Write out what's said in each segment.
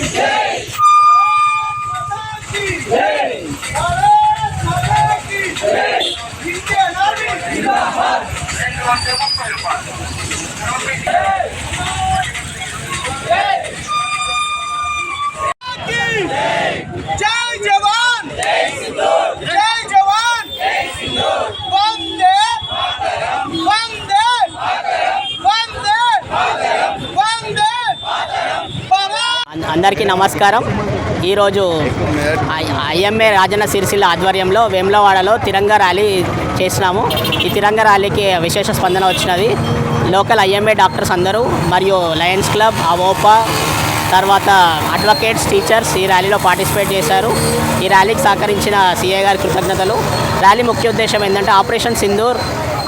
Thank. అందరికీ నమస్కారం. ఈరోజు ఐఎంఏ రాజన్న సిరిసిల్ల ఆధ్వర్యంలో వేములవాడలో తిరంగా ర్యాలీ చేసినాము. ఈ తిరంగా ర్యాలీకి విశేష స్పందన వచ్చినది. లోకల్ ఐఎంఏ డాక్టర్స్ అందరూ మరియు లయన్స్ క్లబ్ అవోపా తర్వాత అడ్వకేట్స్ టీచర్స్ ఈ ర్యాలీలో పార్టిసిపేట్ చేశారు. ఈ ర్యాలీకి సహకరించిన సీఏ గారి కృతజ్ఞతలు. ర్యాలీ ముఖ్య ఉద్దేశం ఏంటంటే ఆపరేషన్ సింధూర్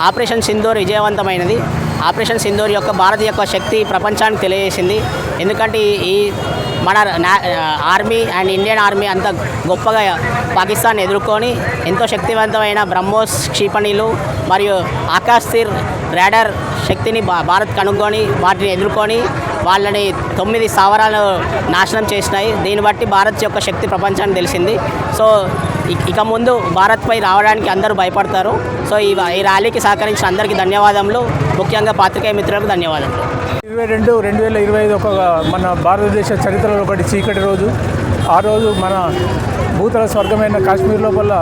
ఆపరేషన్ సింధూర్ విజయవంతమైనది. ఆపరేషన్ సింధూర్ యొక్క భారత్ యొక్క శక్తి ప్రపంచానికి తెలియజేసింది. ఎందుకంటే ఈ- మన నా- ఆర్మీ అండ్ ఇండియన్ ఆర్మీ అంత గొప్పగా పాకిస్తాన్ ఎదుర్కొని ఎంతో శక్తివంతమైన బ్రహ్మోస్ క్షిపణిలు మరియు ఆకాశ్ రాడర్ శక్తిని భా- భారత్ కనుక్కొని వాటిని ఎదుర్కొని వాళ్ళని తొమ్మిది స్థావరాలు నాశనం చేసినాయి. దీన్ని బట్టి భారత్ యొక్క శక్తి ప్రపంచానికి తెలిసింది. సో ఇక ముందు భారత్పై రావడానికి అందరూ భయపడతారు. సో ఈ ఈ ర్యాలీకి సహకరించిన అందరికీ ధన్యవాదములు. ముఖ్యంగా పాత్రికేయ మిత్రులకు ధన్యవాదాలు ఇరవై రెండు రెండు వేల ఇరవై ఐదు ఒక మన భారతదేశ చరిత్రలో ఒకటి చీకటి రోజు. ఆ రోజు మన భూతల స్వర్గమైన కాశ్మీర్ లోపల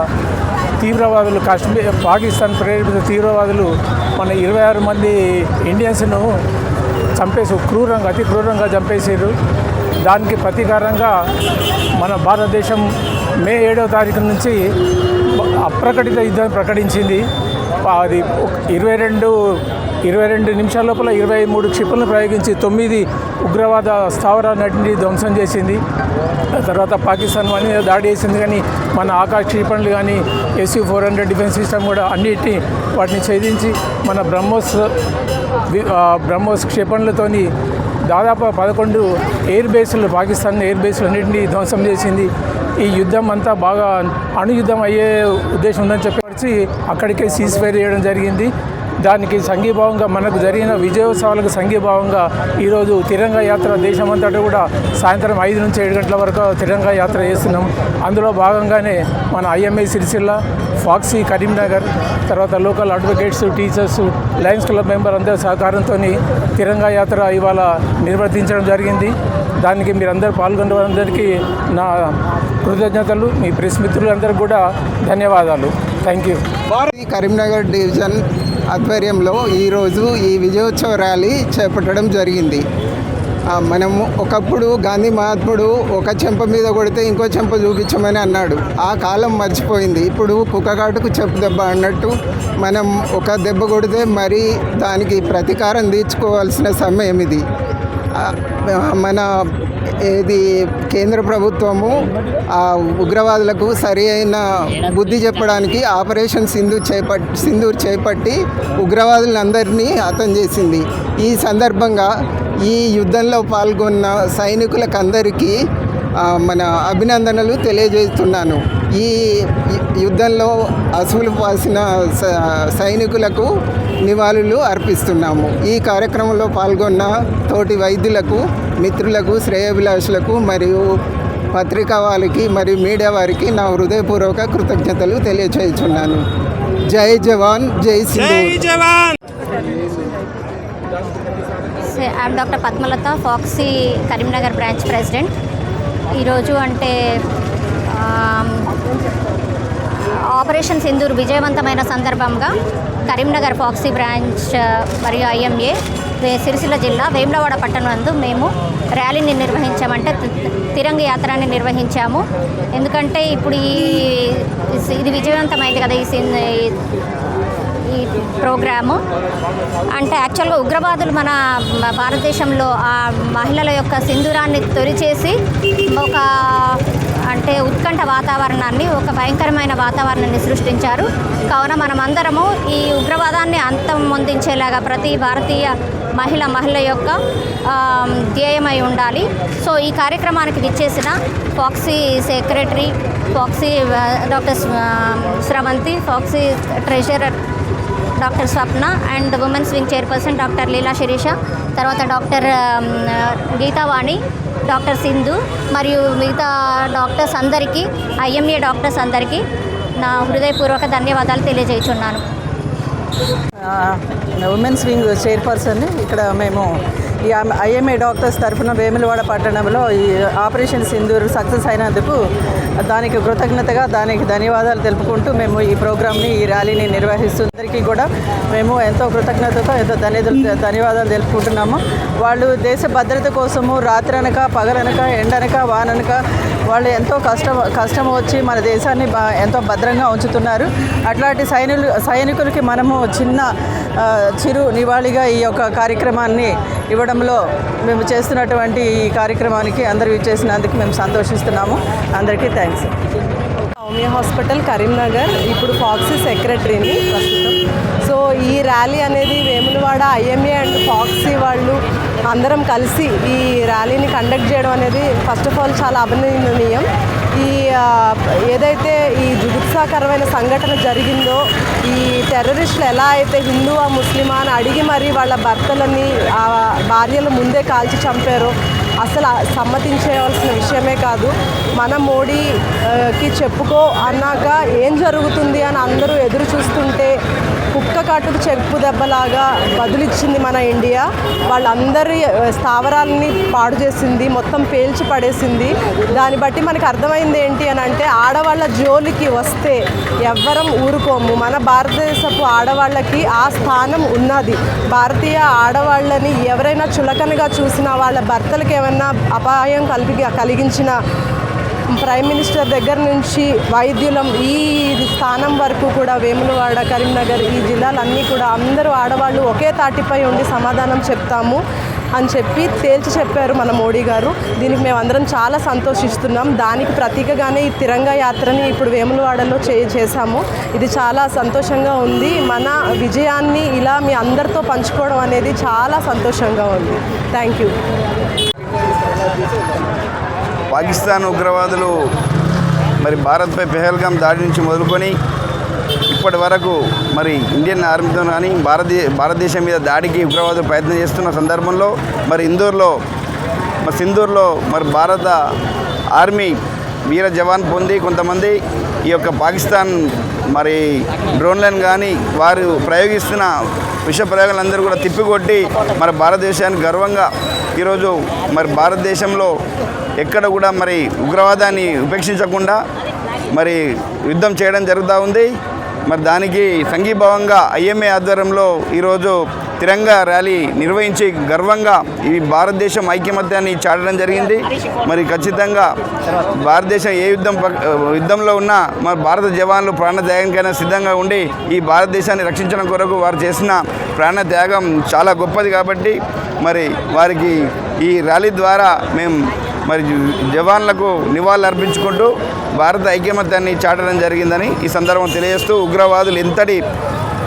తీవ్రవాదులు కాశ్మీర్ పాకిస్తాన్ ప్రేరేపిత తీవ్రవాదులు మన ఇరవై ఆరు మంది ఇండియన్స్ను చంపేసి క్రూరంగా అతి క్రూరంగా చంపేసారు దానికి ప్రతీకారంగా మన భారతదేశం మే ఏడవ తారీఖు నుంచి అప్రకటిత యుద్ధం ప్రకటించింది. అది ఒక- ఇరవై రెండు ఇరవై రెండు నిమిషాల లోపల ఇరవై మూడు క్షిపణులు ప్రయోగించి తొమ్మిది ఉగ్రవాద స్థావరాలన్నింటినీ ధ్వంసం చేసింది. తర్వాత పాకిస్తాన్ వాళ్ళని మీద దాడి చేసింది. కానీ మన ఆకాశ క్షిపణులు కానీ S four hundred defence system కూడా అన్నిటి వాటిని ఛేదించి మన బ్రహ్మోస్ బ్రహ్మోస్ క్షిపణులతోని దాదాపు పదకొండు ఎయిర్ బేస్లు పాకిస్తాన్ ఎయిర్ బేస్లు అన్నింటినీ ధ్వంసం చేసింది. ఈ యుద్ధం అంతా బాగా అణుయుద్ధం అయ్యే ఉద్దేశం ఉందని చెప్పి అక్కడికే సీజ్ ఫైర్ చేయడం జరిగింది. దానికి సంఘీభావంగా మనకు జరిగిన విజయోత్సవాలకు సంఘీభావంగా ఈరోజు తిరంగ యాత్ర దేశమంతటా కూడా సాయంత్రం ఐదు నుంచి ఏడు గంటల వరకు తిరంగా యాత్ర చేస్తున్నాం. అందులో భాగంగానే మన ఐఎంఏ సిరిసిల్ల ఫాక్సీ కరీంనగర్ తర్వాత local advocates teachers lions club member అందరి సహకారంతో తిరంగా యాత్ర ఇవాళ నిర్వర్తించడం జరిగింది. దానికి మీరందరూ పాల్గొన్న వారందరికీ నా కృతజ్ఞతలు మీ ప్రెస్ మిత్రులందరికీ కూడా ధన్యవాదాలు. Thank you. కరీంనగర్ డివిజన్ ఆధ్వర్యంలో ఈరోజు ఈ విజయోత్సవ ర్యాలీ చేపట్టడం జరిగింది. మనము ఒకప్పుడు గాంధీ మహాత్ముడు ఒక చెంప మీద కొడితే ఇంకో చెంప చూపించమని అన్నాడు. ఆ కాలం మర్చిపోయింది. ఇప్పుడు కుక్కగాటుకు చెప్పు దెబ్బ అన్నట్టు మనం ఒక దెబ్బ కొడితే మరి దానికి ప్రతీకారం తీర్చుకోవాల్సిన సమయం ఇది. మన ఇది కేంద్ర ప్రభుత్వము ఆ ఉగ్రవాదులకు సరి అయిన బుద్ధి చెప్పడానికి ఆపరేషన్ సింధు చేపట్ సింధూర్ చేపట్టి ఉగ్రవాదులందరినీ హతం చేసింది. ఈ సందర్భంగా ఈ యుద్ధంలో పాల్గొన్న సైనికులకు అందరికీ మన అభినందనలు తెలియజేస్తున్నాను. ఈ యుద్ధంలో అసువులు పాసిన స- సైనికులకు నివాళులు అర్పిస్తున్నాము. ఈ కార్యక్రమంలో పాల్గొన్న తోటి వైద్యులకు మిత్రులకు శ్రేయభిలాషులకు మరియు పత్రికా వారికి మరియు మీడియా వారికి నా హృదయపూర్వక కృతజ్ఞతలు తెలియచేస్తున్నాను. జై జవాన్ జై Sindhu I'm doctor Padmalatha FOGSI Karimnagar branch president. ఈరోజు అంటే ఆపరేషన్ సింధూర్ విజయవంతమైన సందర్భంగా కరీంనగర్ ఫాక్సీ బ్రాంచ్ మరియు ఐఎంఏ సిరిసిల్ల జిల్లా వేములవాడ పట్టణందు నందు మేము ర్యాలీని నిర్వహించామంటే తిరంగ యాత్రని నిర్వహించాము. ఎందుకంటే ఇప్పుడు ఈ ఇది విజయవంతమైంది కదా ఈ ఈ- ఈ ప్రోగ్రాము. అంటే యాక్చువల్గా ఉగ్రవాదులు మన భారతదేశంలో ఆ మహిళల యొక్క సింధూరాన్ని తొలిచేసి ఒక అంటే ఉత్కంఠ వాతావరణాన్ని ఒక భయంకరమైన వాతావరణాన్ని సృష్టించారు. కావున మనమందరము ఈ ఉగ్రవాదాన్ని అంతం ముందించేలాగా ప్రతి భారతీయ మహిళ మహిళ యొక్క ధ్యేయమై ఉండాలి. సో ఈ కార్యక్రమానికి విచ్చేసిన FOGSI secretary FOGSI doctor Sravanthi Sravanthi FOGSI treasurer doctor Swapna and women's wing chairperson doctor Leela Sirisha తర్వాత డాక్టర్ గీతావాణి డాక్టర్ సింధు మరియు మిగతా డాక్టర్స్ అందరికీ ఐఎంఏ డాక్టర్స్ అందరికీ నా హృదయపూర్వక ధన్యవాదాలు తెలియజేస్తున్నాను ఉమెన్స్ వింగ్ చైర్పర్సన్ ఇక్కడ మేము ఈ ఐఎంఏ డాక్టర్స్ తరఫున వేములవాడ పట్టణంలో ఈ ఆపరేషన్ సింధూర్ సక్సెస్ అయినందుకు దానికి కృతజ్ఞతగా దానికి ధన్యవాదాలు తెలుపుకుంటూ మేము ఈ ప్రోగ్రామ్ని ఈ ర్యాలీని నిర్వహిస్తుందరికీ కూడా మేము ఎంతో కృతజ్ఞతతో ఎంతో ధన్య ధన్యవాదాలు తెలుపుకుంటున్నాము. వాళ్ళు దేశ భద్రత కోసము రాత్రనక పగలనక ఎండనక వాననక వాళ్ళు ఎంతో కష్టం కష్టం వచ్చి మన దేశాన్ని బా ఎంతో భద్రంగా ఉంచుతున్నారు. అట్లాంటి సైనికులు సైనికులకి మనము చిన్న చిరు నివాళిగా ఈ యొక్క కార్యక్రమాన్ని ఇవ్వడంలో మేము చేస్తున్నటువంటి ఈ కార్యక్రమానికి అందరూ ఇచ్చేసినందుకు మేము సంతోషిస్తున్నాము. అందరికీ థ్యాంక్స్ సౌమ్య హాస్పిటల్ కరీంనగర్. ఇప్పుడు ఫాక్సీ సెక్రటరీని ప్రస్తుతం. సో ఈ ర్యాలీ అనేది వేములవాడ ఐఎంఏ అండ్ ఫాక్సీ వాళ్ళు అందరం కలిసి ఈ ర్యాలీని కండక్ట్ చేయడం అనేది ఫస్ట్ ఆఫ్ ఆల్ చాలా అభినందనీయం. ఈ ఏదైతే ఈ జుగుప్సాకరమైన సంఘటన జరిగిందో ఈ టెర్రరిస్టులు ఎలా అయితే హిందువా ముస్లిమా అని అడిగి మరీ వాళ్ళ భర్తలని ఆ భార్యలు ముందే కాల్చి చంపారో అసలు సమ్మతించేయవలసిన సమ్మతించేవలసిన విషయమే కాదు. మన మోడీకి చెప్పుకో అన్నాక ఏం జరుగుతుంది అని అందరూ ఎదురు చూస్తుంటే కుక్క కాటుకు చెప్పు దెబ్బలాగా బదులిచ్చింది మన ఇండియా. వాళ్ళందరి స్థావరాలని పాడు చేసింది మొత్తం పేల్చి పడేసింది. దాన్ని బట్టి మనకు అర్థమైంది ఏంటి అని అంటే ఆడవాళ్ళ జోలికి వస్తే ఎవ్వరం ఊరుకోము. మన భారతదేశపు ఆడవాళ్ళకి ఆ స్థానం ఉన్నది. భారతీయ ఆడవాళ్ళని ఎవరైనా చులకనగా చూసిన వాళ్ళ భర్తలకు ఏమైనా అపాయం కలిగి కలిగించిన ప్రైమ్ మినిస్టర్ దగ్గర నుంచి వైద్యులం ఈ స్థానం వరకు కూడా వేములవాడ కరీంనగర్ ఈ జిల్లాలన్నీ కూడా అందరూ ఆడవాళ్ళు ఒకే తాటిపై ఉండి సమాధానం చెప్తాము అని చెప్పి తేల్చి చెప్పారు మన మోడీ గారు. దీనికి మేము అందరం చాలా సంతోషిస్తున్నాం. దానికి ప్రతీకగానే ఈ తిరంగా యాత్రని ఇప్పుడు వేములవాడలో చే చేశాము. ఇది చాలా సంతోషంగా ఉంది. మన విజయాన్ని ఇలా మీ అందరితో పంచుకోవడం అనేది చాలా సంతోషంగా ఉంది. Thank you. పాకిస్తాన్ ఉగ్రవాదులు మరి భారత్పై పెహల్గాం దాడి నుంచి మొదలుకొని ఇప్పటి వరకు మరి ఇండియన్ ఆర్మీతో కానీ భారతీయ భారతదేశం మీద దాడికి ఉగ్రవాదులు ప్రయత్నం చేస్తున్న సందర్భంలో మరి ఇందూర్లో మరి సింధూర్లో మరి భారత ఆర్మీ వీర జవాన్ పొంది కొంతమంది ఈ యొక్క పాకిస్తాన్ మరి డ్రోన్లను కానీ వారు ప్రయోగిస్తున్న విష ప్రయోగాలందరూ కూడా తిప్పికొట్టి మరి భారతదేశాన్ని గర్వంగా ఈరోజు మరి భారతదేశంలో ఎక్కడ కూడా మరి ఉగ్రవాదాన్ని ఉపేక్షించకుండా మరి యుద్ధం చేయడం జరుగుతూ ఉంది. మరి దానికి సంఘీభావంగా ఐఎంఏ ఆధ్వర్యంలో ఈరోజు తిరంగా ర్యాలీ నిర్వహించి గర్వంగా ఈ భారతదేశం ఐక్యమత్యాన్ని చాటడం జరిగింది. మరి ఖచ్చితంగా భారతదేశం ఏ యుద్ధం యుద్ధంలో ఉన్నా మరి భారత జవాన్లు ప్రాణత్యాగానికైనా సిద్ధంగా ఉండి ఈ భారతదేశాన్ని రక్షించడం కొరకు వారు చేసిన ప్రాణత్యాగం చాలా గొప్పది కాబట్టి మరి వారికి ఈ ర్యాలీ ద్వారా మేము మరి జవాన్లకు నివాళులు అర్పించుకుంటూ భారత ఐక్యమత్యాన్ని చాటడం జరిగిందని ఈ సందర్భం తెలియజేస్తూ ఉగ్రవాదులు ఎంతటి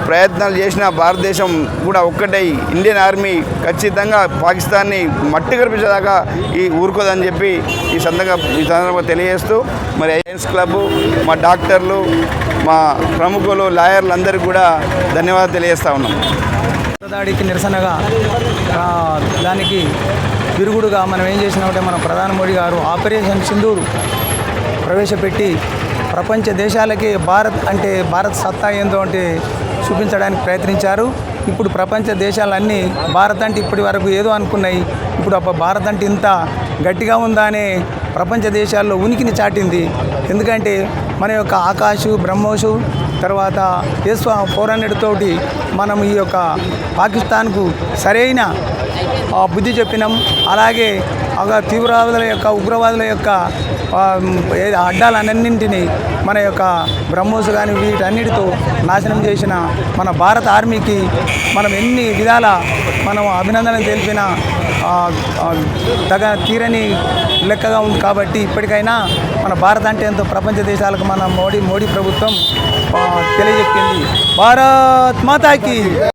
ప్రయత్నాలు చేసినా భారతదేశం కూడా ఒక్కటై ఇండియన్ ఆర్మీ ఖచ్చితంగా పాకిస్తాన్ని మట్టి కనిపించేదాకా ఈ ఊరుకోదని చెప్పి ఈ సందర్భంగా ఈ సందర్భంగా తెలియజేస్తూ మరి ఐఎన్స్ క్లబ్ మా డాక్టర్లు మా ప్రముఖులు లాయర్లు అందరికీ కూడా ధన్యవాదాలు తెలియజేస్తూ ఉన్నాం. దాడికి నిరసనగా దానికి విరుగుడుగా మనం ఏం చేసినామంటే మన ప్రధాని మోడీ గారు ఆపరేషన్ సింధూర్ ప్రవేశపెట్టి ప్రపంచ దేశాలకి భారత్ అంటే భారత్ సత్తా ఏందో అంటే చూపించడానికి ప్రయత్నించారు. ఇప్పుడు ప్రపంచ దేశాలన్నీ భారత్ అంటే ఇప్పటి వరకు ఏదో అనుకున్నాయి. ఇప్పుడు అప్ప భారత్ అంటే ఇంత గట్టిగా ఉందా అనే ప్రపంచ దేశాల్లో ఉనికిని చాటింది. ఎందుకంటే మన యొక్క ఆకాశు బ్రహ్మోసు తర్వాత ఎస్ ఫోర్ హండ్రెడ్ తోటి మనం ఈ యొక్క పాకిస్తాన్కు సరైన బుద్ధి చెప్పినాం. అలాగే తీవ్రవాదుల యొక్క ఉగ్రవాదుల యొక్క అడ్డాలన్నింటినీ మన యొక్క బ్రహ్మోస్ కానీ వీటన్నిటితో నాశనం చేసిన మన భారత ఆర్మీకి మనం ఎన్ని విధాల మనం అభినందనలు తెలిపిన తగ తీరని లెక్కగా ఉంది. కాబట్టి ఇప్పటికైనా మన భారత్ అంటే ఎంతో ప్రపంచ దేశాలకు మన మోడీ మోడీ ప్రభుత్వం ఆ, తెలియజెప్పింది భారత్ మాతాకి